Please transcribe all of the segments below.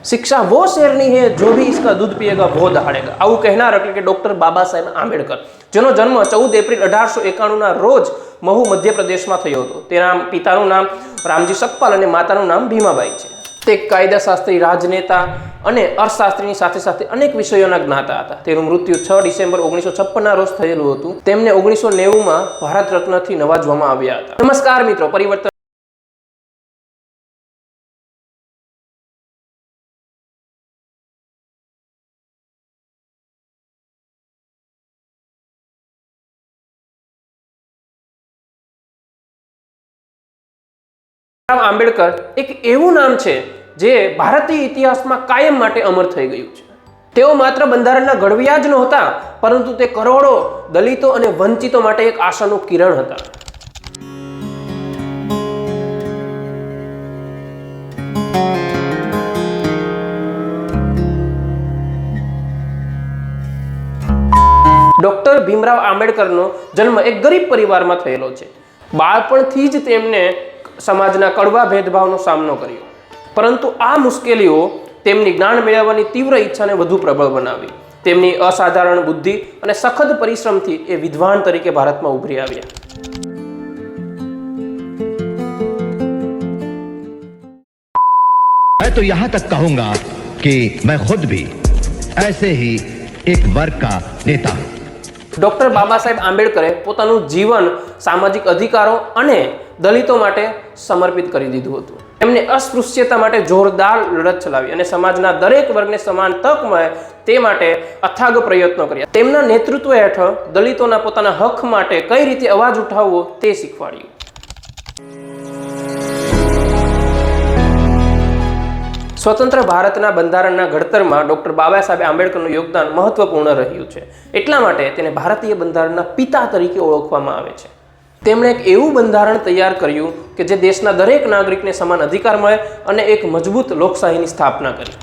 शिक्षा वो शेरनी है जो भी इसका दूध पिएगा वो दहाड़ेगा આવું કહેનાર એટલે કે ડોક્ટર બાબા સાહેબ આંબેડકર જેનો જન્મ ચૌદ એપ્રિલ અઢારસો એકાણુંના રોજ મહુ મધ્યપ્રદેશમાં થયો હતો તેના પિતાનું નામ રામજી સકપાલ અને માતાનું નામ ભીમાબાઈ છે તે કાયદાશાસ્ત્રી રાજનેતા અને અર્થશાસ્ત્રીની સાથે સાથે અનેક વિષયોના જ્ઞાતા હતા તેનું મૃત્યુ છ ડિસેમ્બર ઓગણીસો છપ્પનના રોજ થયેલું હતું તેમને ઓગણીસો નેવુંમાં ભારત રત્નથી નવાજવામાં આવ્યા હતા નમસ્કાર મિત્રો પરિવર્તન આંબેડકર એક એવું નામ છે જે ભારતીય ઇતિહાસમાં કાયમ માટે અમર થઈ ગયું છે. તેઓ માત્ર બંધારણના ઘડવિયા જ નહોતા, પરંતુ તે કરોડો દલિતો અને વંચિતો માટે એક આશાનું કિરણ હતા. ડોક્ટર ભીમરાવ આંબેડકરનો જન્મ એક ગરીબ પરિવારમાં થયેલો છે. બાળપણથી જ તેમને સમાજના કડવા ભેદભાવનો સામનો કર્યો પરંતુ આ મુશ્કેલીઓ તેમની જ્ઞાન મેળવવાની તીવ્ર ઈચ્છાને વધુ પ્રબળ બનાવી તેમની અસાધારણ બુદ્ધિ અને સખત પરિશ્રમથી એ વિદ્વાન તરીકે ભારતમાં ઉભરી આવ્યા मैं तो यहां तक कहूंगा कि मैं खुद भी ऐसे ही एक वर्ग का नेता हूं ડોક્ટર બાબા સાહેબ આંબેડકરે પોતાનું જીવન સામાજિક અધિકારો અને દલિતો માટે સમર્પિત કરી દીધું હતું. એમને અસ્પૃશ્યતા માટે જોરદાર લડત ચલાવી અને સમાજના દરેક વર્ગને સમાન તક મળે તે માટે અથાગ પ્રયત્નો કર્યા. તેમના નેતૃત્વ હેઠળ દલિતોના પોતાના હક માટે કઈ રીતે અવાજ ઉઠાવવો તે શીખવાડ્યું. સ્વતંત્ર ભારતના બંધારણના ઘડતરમાં ડોક્ટર બાબા સાહેબ આંબેડકરનું યોગદાન મહત્વપૂર્ણ રહ્યું છે. એટલા માટે તેને ભારતીય બંધારણના પિતા તરીકે ઓળખવામાં આવે છે. તેમણે એક એવું બંધારણ તૈયાર કર્યું કે જે દેશના દરેક નાગરિકને સમાન અધિકાર મળે અને એક મજબૂત લોકશાહીની સ્થાપના કરી.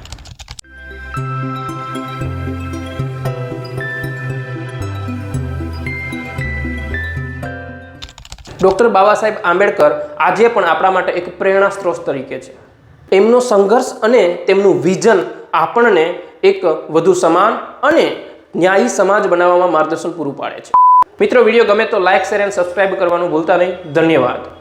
ડોક્ટર બાબા સાહેબ આંબેડકર આજે પણ આપણા માટે એક પ્રેરણા સ્ત્રોત તરીકે છે. એમનો સંઘર્ષ અને તેમનું વિઝન આપણને એક વધુ સમાન અને ન્યાયી સમાજ બનાવવામાં માર્ગદર્શન પૂરું પાડે છે. મિત્રો વીડિયો ગમે તો લાઇક શેર એન્ડ સબસ્ક્રાઈબ કરવાનું ભૂલતા નહીં. ધન્યવાદ.